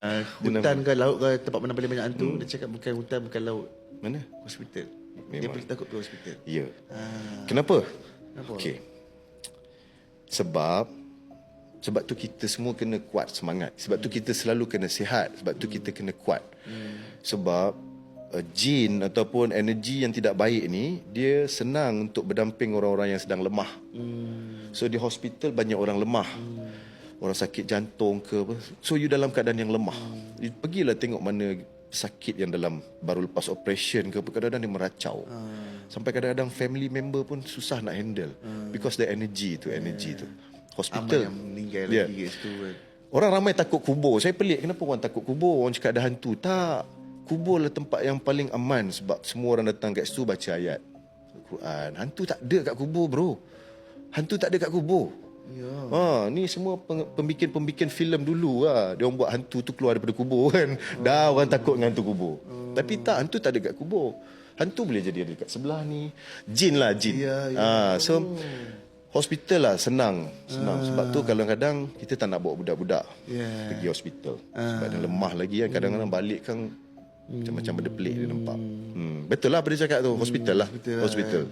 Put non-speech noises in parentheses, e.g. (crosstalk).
Uh, hutan ke laut ke tempat mana paling banyak hantu dia cakap bukan hutan bukan laut Mana? hospital dia Memang. paling takut ke hospital Ya. ah, Kenapa? Kenapa? Okey. Sebab sebab tu kita semua kena kuat semangat. Sebab tu kita selalu kena sihat. Sebab tu kita kena kuat. Sebab uh, jin ataupun energi yang tidak baik ni dia senang untuk berdamping orang-orang yang sedang lemah. So di hospital banyak orang lemah. Orang sakit jantung ke apa. So you dalam keadaan yang lemah. You pergilah tengok mana sakit yang dalam baru lepas operation ke apa kadang-kadang dia meracau. Sampai kadang-kadang family member pun susah nak handle because the energy tu energy tu. aman Hospital. yang meninggal lagi kat situ kan Orang ramai takut kubur. Saya pelik kenapa orang takut kubur? Orang cakap ada hantu. Tak. Kubur lah tempat yang paling aman sebab semua orang datang kat situ baca ayat Al-Quran. Hantu tak ada kat kubur, bro. Hantu tak ada kat kubur. Ya Ha, ni semua pembikin-pembikin filem dulu lah. Dia orang buat hantu tu keluar daripada kubur (laughs) kan. Dah orang takut dengan hantu kubur. Tapi tak, hantu tak ada kat kubur. Hantu boleh jadi ada kat sebelah ni. Jin lah, jin. Ya, ya. Ha, so hospital lah senang. Senang. Sebab tu kadang-kadang kita tak nak bawa budak-budak Ya. pergi hospital. Sebab dia lemah lagi kan. Kadang-kadang balik kan macam-macam benda pelik dia nampak. Hmm. Betul lah apa dia cakap tu. Hospital lah. betul lah. Hospital.